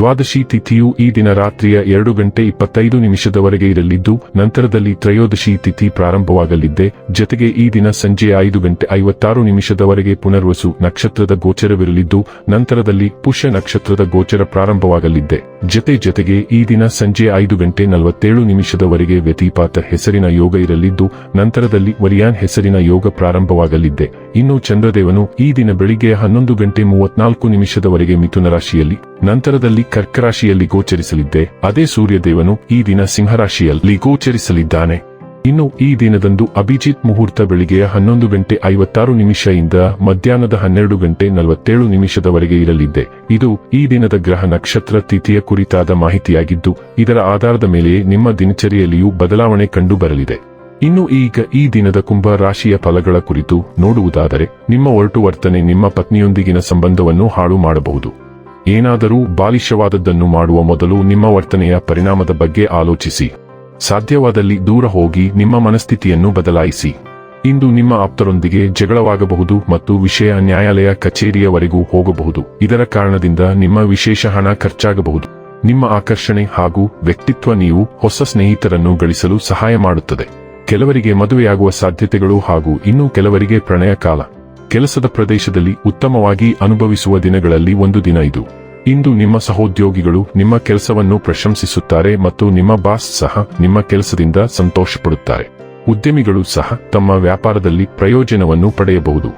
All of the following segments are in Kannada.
ದ್ವಾದಶಿ ತಿಥಿಯು ಈ ದಿನ ರಾತ್ರಿಯ ಎರಡು ಗಂಟೆ ಇಪ್ಪತ್ತೈದು ನಿಮಿಷದವರೆಗೆ ಇರಲಿದ್ದು, ನಂತರದಲ್ಲಿ ತ್ರಯೋದಶಿ ತಿಥಿ ಪ್ರಾರಂಭವಾಗಲಿದ್ದೆ. ಜತೆಗೆ ಈ ದಿನ ಸಂಜೆ ಐದು ಗಂಟೆ ಐವತ್ತಾರು ನಿಮಿಷದವರೆಗೆ ಪುನರ್ವಸು ನಕ್ಷತ್ರದ ಗೋಚರವಿರಲಿದ್ದು, ನಂತರದಲ್ಲಿ ಪುಷ್ಯ ನಕ್ಷತ್ರದ ಗೋಚರ ಪ್ರಾರಂಭವಾಗಲಿದ್ದೆ. ಜತೆ ಜತೆಗೆ ಈ ದಿನ ಸಂಜೆ ಐದು ಗಂಟೆ ನಲವತ್ತೇಳು ನಿಮಿಷದವರೆಗೆ ವ್ಯತಿಪಾತ ಹೆಸರಿನ ಯೋಗ ಇರಲಿದ್ದು, ನಂತರದಲ್ಲಿ ವರಿಯಾನ್ ಹೆಸರಿನ ಯೋಗ ಪ್ರಾರಂಭವಾಗಲಿದ್ದೆ. ಇನ್ನು ಚಂದ್ರದೇವನು ಈ ದಿನ ಬೆಳಿಗ್ಗೆ ಹನ್ನೊಂದು ಗಂಟೆ ಮೂವತ್ನಾಲ್ಕು ನಿಮಿಷದವರೆಗೆ ಮಿಥುನ ರಾಶಿಯಲ್ಲಿ ನಂತರದಲ್ಲಿ ಕರ್ಕರಾಶಿಯಲ್ಲಿ ಗೋಚರಿಸಲಿದ್ದೆ. ಅದೇ ಸೂರ್ಯದೇವನು ಈ ದಿನ ಸಿಂಹರಾಶಿಯಲ್ಲಿ ಗೋಚರಿಸಲಿದ್ದಾನೆ. ಇನ್ನು ಈ ದಿನದಂದು ಅಭಿಜಿತ್ ಮುಹೂರ್ತ ಬೆಳಿಗ್ಗೆಯ ಹನ್ನೊಂದು ಗಂಟೆ ಐವತ್ತಾರು ನಿಮಿಷದಿಂದ ಮಧ್ಯಾಹ್ನದ ಹನ್ನೆರಡು ಗಂಟೆ ನಲವತ್ತೇಳು ನಿಮಿಷದವರೆಗೆ ಇರಲಿದ್ದೆ. ಇದು ಈ ದಿನದ ಗ್ರಹ ನಕ್ಷತ್ರ ತಿಥಿಯ ಕುರಿತಾದ ಮಾಹಿತಿಯಾಗಿದ್ದು, ಇದರ ಆಧಾರದ ಮೇಲೆಯೇ ನಿಮ್ಮ ದಿನಚರಿಯಲ್ಲಿಯೂ ಬದಲಾವಣೆ ಕಂಡುಬರಲಿದೆ. ಇನ್ನು ಈಗ ಈ ದಿನದ ಕುಂಭ ರಾಶಿಯ ಫಲಗಳ ಕುರಿತು ನೋಡುವುದಾದರೆ, ನಿಮ್ಮ ಒರಟು ವರ್ತನೆ ನಿಮ್ಮ ಪತ್ನಿಯೊಂದಿಗಿನ ಸಂಬಂಧವನ್ನು ಹಾಳು ಮಾಡಬಹುದು. ಏನಾದರೂ ಬಾಲಿಶವಾದದ್ದನ್ನು ಮಾಡುವ ಮೊದಲು ನಿಮ್ಮ ವರ್ತನೆಯ ಪರಿಣಾಮದ ಬಗ್ಗೆ ಆಲೋಚಿಸಿ. ಸಾಧ್ಯವಾದಲ್ಲಿ ದೂರ ಹೋಗಿ ನಿಮ್ಮ ಮನಸ್ಥಿತಿಯನ್ನು ಬದಲಾಯಿಸಿ. ಇಂದು ನಿಮ್ಮ ಆಪ್ತರೊಂದಿಗೆ ಜಗಳವಾಗಬಹುದು ಮತ್ತು ವಿಷಯ ನ್ಯಾಯಾಲಯ ಕಚೇರಿಯವರೆಗೂ ಹೋಗಬಹುದು. ಇದರ ಕಾರಣದಿಂದ ನಿಮ್ಮ ವಿಶೇಷ ಹಣ ಖರ್ಚಾಗಬಹುದು. ನಿಮ್ಮ ಆಕರ್ಷಣೆ ಹಾಗೂ ವ್ಯಕ್ತಿತ್ವ ನೀವು ಹೊಸ ಸ್ನೇಹಿತರನ್ನು ಗಳಿಸಲು ಸಹಾಯ ಮಾಡುತ್ತದೆ. ಕೆಲವರಿಗೆ ಮದುವೆಯಾಗುವ ಸಾಧ್ಯತೆಗಳು ಹಾಗೂ ಇನ್ನೂ ಕೆಲವರಿಗೆ ಪ್ರಣಯ ಕಾಲ. ಕೆಲಸದ ಪ್ರದೇಶದಲ್ಲಿ ಉತ್ತಮವಾಗಿ ಅನುಭವಿಸುವ ದಿನಗಳಲ್ಲಿ ಒಂದು ದಿನ ಇದು. ಇಂದು ನಿಮ್ಮ ಸಹೋದ್ಯೋಗಿಗಳು ನಿಮ್ಮ ಕೆಲಸವನ್ನು ಪ್ರಶಂಸಿಸುತ್ತಾರೆ ಮತ್ತು ನಿಮ್ಮ ಬಾಸ್ ಸಹ ನಿಮ್ಮ ಕೆಲಸದಿಂದ ಸಂತೋಷಪಡುತ್ತಾರೆ. ಉದ್ಯಮಿಗಳು ಸಹ ತಮ್ಮ ವ್ಯಾಪಾರದಲ್ಲಿ ಪ್ರಯೋಜನವನ್ನು ಪಡೆಯಬಹುದು.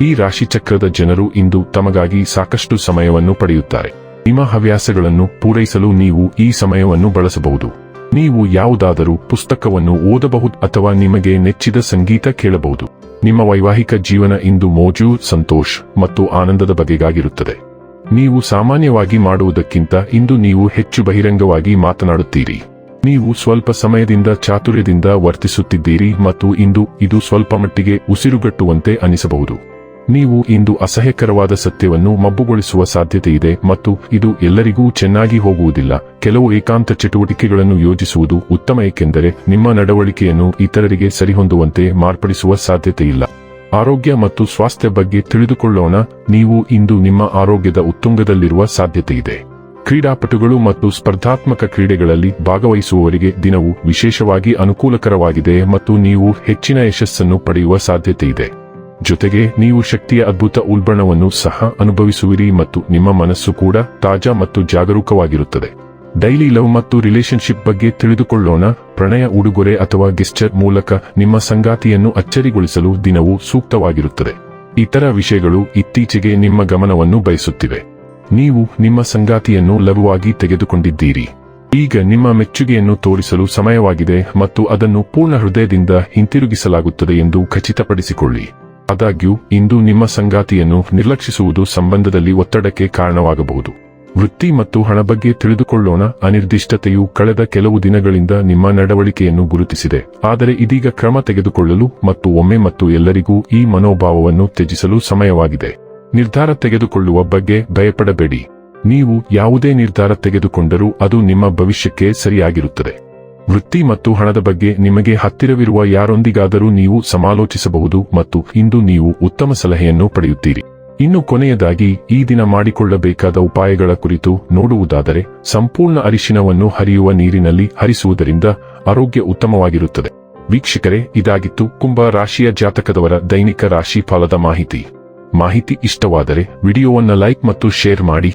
ಈ ರಾಶಿಚಕ್ರದ ಜನರು ಇಂದು ತಮಗಾಗಿ ಸಾಕಷ್ಟು ಸಮಯವನ್ನು ಪಡೆಯುತ್ತಾರೆ. ನಿಮ್ಮ ಹವ್ಯಾಸಗಳನ್ನು ಪೂರೈಸಲು ನೀವು ಈ ಸಮಯವನ್ನು ಬಳಸಬಹುದು. ನೀವು ಯಾವುದಾದರೂ ಪುಸ್ತಕವನ್ನು ಓದಬಹುದು ಅಥವಾ ನಿಮಗೆ ನೆಚ್ಚಿದ ಸಂಗೀತ ಕೇಳಬಹುದು. ನಿಮ್ಮ ವೈವಾಹಿಕ ಜೀವನ ಇಂದು ಮೋಜು, ಸಂತೋಷ್ ಮತ್ತು ಆನಂದದ ಬಗೆಗಾಗಿರುತ್ತದೆ. ನೀವು ಸಾಮಾನ್ಯವಾಗಿ ಮಾಡುವುದಕ್ಕಿಂತ ಇಂದು ನೀವು ಹೆಚ್ಚು ಬಹಿರಂಗವಾಗಿ ಮಾತನಾಡುತ್ತೀರಿ. ನೀವು ಸ್ವಲ್ಪ ಸಮಯದಿಂದ ಚಾತುರ್ಯದಿಂದ ವರ್ತಿಸುತ್ತಿದ್ದೀರಿ ಮತ್ತು ಇಂದು ಇದು ಸ್ವಲ್ಪ ಮಟ್ಟಿಗೆ ಉಸಿರುಗಟ್ಟುವಂತೆ ಅನಿಸಬಹುದು. ನೀವು ಇಂದು ಅಸಹ್ಯಕರವಾದ ಸತ್ಯವನ್ನು ಮಬ್ಬುಗೊಳಿಸುವ ಸಾಧ್ಯತೆ ಇದೆ ಮತ್ತು ಇದು ಎಲ್ಲರಿಗೂ ಚೆನ್ನಾಗಿ ಹೋಗುವುದಿಲ್ಲ. ಕೆಲವು ಏಕಾಂತ ಚಟುವಟಿಕೆಗಳನ್ನು ಯೋಜಿಸುವುದು ಉತ್ತಮ, ಏಕೆಂದರೆ ನಿಮ್ಮ ನಡವಳಿಕೆಯನ್ನು ಇತರರಿಗೆ ಸರಿಹೊಂದುವಂತೆ ಮಾರ್ಪಡಿಸುವ ಸಾಧ್ಯತೆಯಿಲ್ಲ. ಆರೋಗ್ಯ ಮತ್ತು ಸ್ವಾಸ್ಥ್ಯ ಬಗ್ಗೆ ತಿಳಿದುಕೊಳ್ಳೋಣ. ನೀವು ಇಂದು ನಿಮ್ಮ ಆರೋಗ್ಯದ ಉತ್ತುಂಗದಲ್ಲಿರುವ ಸಾಧ್ಯತೆಯಿದೆ. ಕ್ರೀಡಾಪಟುಗಳು ಮತ್ತು ಸ್ಪರ್ಧಾತ್ಮಕ ಕ್ರೀಡೆಗಳಲ್ಲಿ ಭಾಗವಹಿಸುವವರಿಗೆ ದಿನವು ವಿಶೇಷವಾಗಿ ಅನುಕೂಲಕರವಾಗಿದೆ ಮತ್ತು ನೀವು ಹೆಚ್ಚಿನ ಯಶಸ್ಸನ್ನು ಪಡೆಯುವ ಸಾಧ್ಯತೆಯಿದೆ. ಜೊತೆಗೆ ನೀವು ಶಕ್ತಿಯ ಅದ್ಭುತ ಉಲ್ಬಣವನ್ನು ಸಹ ಅನುಭವಿಸುವಿರಿ ಮತ್ತು ನಿಮ್ಮ ಮನಸ್ಸು ಕೂಡ ತಾಜಾ ಮತ್ತು ಜಾಗರೂಕವಾಗಿರುತ್ತದೆ. ಡೈಲಿ ಲವ್ ಮತ್ತು ರಿಲೇಶನ್ಶಿಪ್ ಬಗ್ಗೆ ತಿಳಿದುಕೊಳ್ಳೋಣ. ಪ್ರಣಯ ಉಡುಗೊರೆ ಅಥವಾ ಗೆಸ್ಚರ್ ಮೂಲಕ ನಿಮ್ಮ ಸಂಗಾತಿಯನ್ನು ಅಚ್ಚರಿಗೊಳಿಸಲು ದಿನವು ಸೂಕ್ತವಾಗಿರುತ್ತದೆ. ಇತರ ವಿಷಯಗಳು ಇತ್ತೀಚೆಗೆ ನಿಮ್ಮ ಗಮನವನ್ನು ಬಯಸುತ್ತಿವೆ. ನೀವು ನಿಮ್ಮ ಸಂಗಾತಿಯನ್ನು ಲಘುವಾಗಿ ತೆಗೆದುಕೊಂಡಿದ್ದೀರಿ. ಈಗ ನಿಮ್ಮ ಮೆಚ್ಚುಗೆಯನ್ನು ತೋರಿಸಲು ಸಮಯವಾಗಿದೆ ಮತ್ತು ಅದನ್ನು ಪೂರ್ಣ ಹೃದಯದಿಂದ ಹಿಂತಿರುಗಿಸಲಾಗುತ್ತದೆ ಎಂದು ಖಚಿತಪಡಿಸಿಕೊಳ್ಳಿ. ಆದಾಗ್ಯೂ, ಇಂದು ನಿಮ್ಮ ಸಂಗಾತಿಯನ್ನು ನಿರ್ಲಕ್ಷಿಸುವುದು ಸಂಬಂಧದಲ್ಲಿ ಒತ್ತಡಕ್ಕೆ ಕಾರಣವಾಗಬಹುದು. ವೃತ್ತಿ ಮತ್ತು ಹಣ ಬಗ್ಗೆ ತಿಳಿದುಕೊಳ್ಳೋಣ. ಅನಿರ್ದಿಷ್ಟತೆಯು ಕಳೆದ ಕೆಲವು ದಿನಗಳಿಂದ ನಿಮ್ಮ ನಡವಳಿಕೆಯನ್ನು ಗುರುತಿಸಿದೆ. ಆದರೆ ಇದೀಗ ಕ್ರಮ ತೆಗೆದುಕೊಳ್ಳಲು ಮತ್ತು ಒಮ್ಮೆ ಮತ್ತು ಎಲ್ಲರಿಗೂ ಈ ಮನೋಭಾವವನ್ನು ತ್ಯಜಿಸಲು ಸಮಯವಾಗಿದೆ. ನಿರ್ಧಾರ ತೆಗೆದುಕೊಳ್ಳುವ ಬಗ್ಗೆ ಭಯಪಡಬೇಡಿ. ನೀವು ಯಾವುದೇ ನಿರ್ಧಾರ ತೆಗೆದುಕೊಂಡರೂ ಅದು ನಿಮ್ಮ ಭವಿಷ್ಯಕ್ಕೆ ಸರಿಯಾಗಿರುತ್ತದೆ. ವೃತ್ತಿ ಮತ್ತು ಹಣದ ಬಗ್ಗೆ ನಿಮಗೆ ಹತ್ತಿರವಿರುವ ಯಾರೊಂದಿಗಾದರೂ ನೀವು ಸಮಾಲೋಚಿಸಬಹುದು ಮತ್ತು ಇಂದು ನೀವು ಉತ್ತಮ ಸಲಹೆಯನ್ನು ಪಡೆಯುತ್ತೀರಿ. ಇನ್ನು ಕೊನೆಯದಾಗಿ, ಈ ದಿನ ಮಾಡಿಕೊಳ್ಳಬೇಕಾದ ಉಪಾಯಗಳ ಕುರಿತು ನೋಡುವುದಾದರೆ, ಸಂಪೂರ್ಣ ಅರಿಶಿನವನ್ನು ಹರಿಯುವ ನೀರಿನಲ್ಲಿ ಹರಿಸುವುದರಿಂದ ಆರೋಗ್ಯ ಉತ್ತಮವಾಗಿರುತ್ತದೆ. ವೀಕ್ಷಕರೇ, ಇದಾಗಿತ್ತು ಕುಂಭ ರಾಶಿಯ ಜಾತಕದವರ ದೈನಿಕ ರಾಶಿ ಫಲದ ಮಾಹಿತಿ. ಮಾಹಿತಿ ಇಷ್ಟವಾದರೆ, ವಿಡಿಯೋವನ್ನು ಲೈಕ್ ಮತ್ತು ಶೇರ್ ಮಾಡಿ.